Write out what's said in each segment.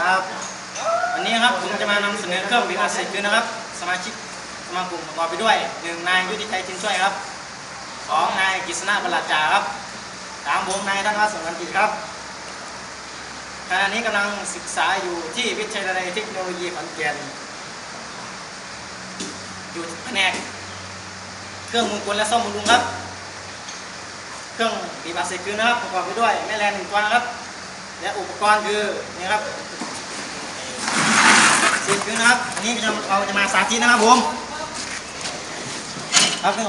ครับ วันนี้ครับผมจะมานำเสนอเครื่องบินอาเซียนนะครับ สมาชิกสมาคมประกอบไปด้วยหนึ่งนายยุทธิชัยชินช่วยครับสองนายกฤษณะบรรลัดจาครับสามผมนายธนวัฒน์สงกันกิจครับขณะนี้กำลังศึกษาอยู่ที่วิทยาลัยเทคโนโลยีขอนแก่นอยู่แผนกเครื่องมือกลและซ่อมบำรุงครับ เครื่องบีบอาเซคืนนะครับประกอบไปด้วยแม่แรงหนึ่งตัวนครับ และอุปกรณ์คือนี่ครับ สีคืนนะครับอันนี้จะเราจะมาสาธิตนะครับผมครับนี่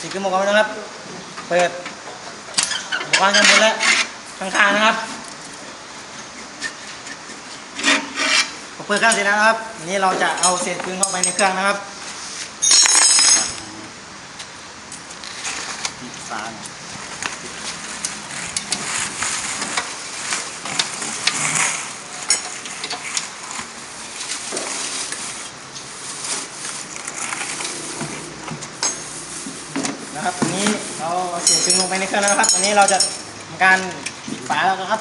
สีคืนอุปกรณ์นะครับ เปิดอุปกรณ์ชั้นบนและข้างๆนะครับพอเปิดเครื่องเสร็จแล้วนะครับนี้เราจะเอาเศษคืนเข้าไปในเครื่องนะครับติดฟ้าเนี่ย นะครับอันนี้ เราเอาเสียงซึงลงไปในเครื่องแล้วนะครับตอนนี้เราจะทำการปิดฝาแล้วนะครับ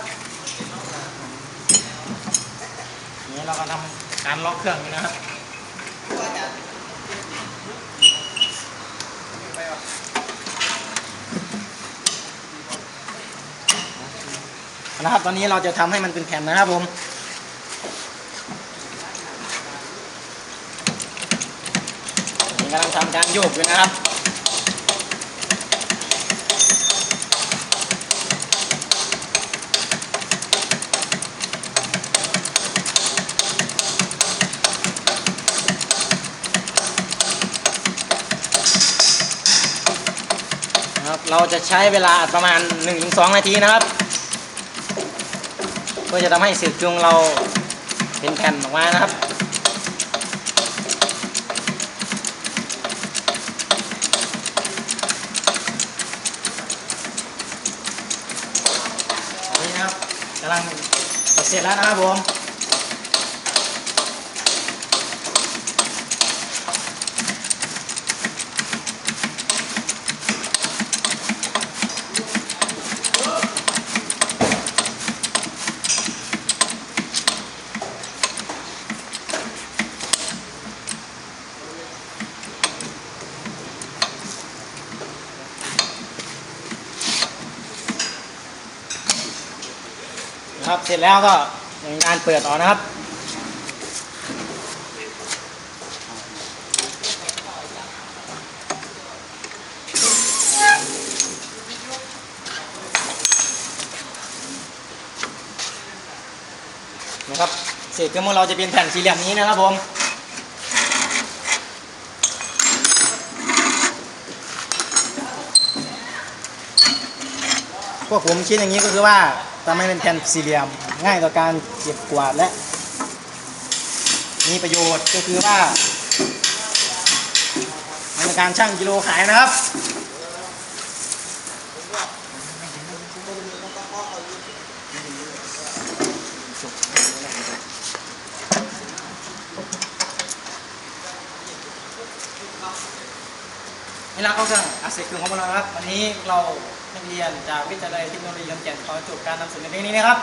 นี้เราก็ทำการล็อกเครื่องอยู่นะครับนะครับ ตอนนี้เราจะทำให้มันเป็นแผ่นนะครับผมกำลังทำการโยกอยู่นะครับ เราจะใช้เวลาประมาณ 1-2 นาทีนะครับ เพื่อจะทำให้สืบจุงเราเป็นแผ่นออกมานะครับนี่นะครับกำลังเสร็จแล้วนะครับผม ครับ เสร็จแล้วก็งานเปิดออกนะครับนะครับเศษเครื่องมือเราจะเป็นแผ่นสี่เหลี่ยมนี้นะครับผมพวกผมคิดอย่างนี้ก็คือว่า ทำให้เป็นแผ่นสี่เหลี่ยมง่ายต่อการเก็บกวาดและ มีประโยชน์ก็คือว่าในการชั่งกิโลขายนะครับนี่เราเข้าเครื่องอาเซคือของเราครับ วันนี้เรา เรียนจากวิทยาลัยเทคโนโลยีขอนแก่นขอจบการนำเสนอเพลงนี้นะครับ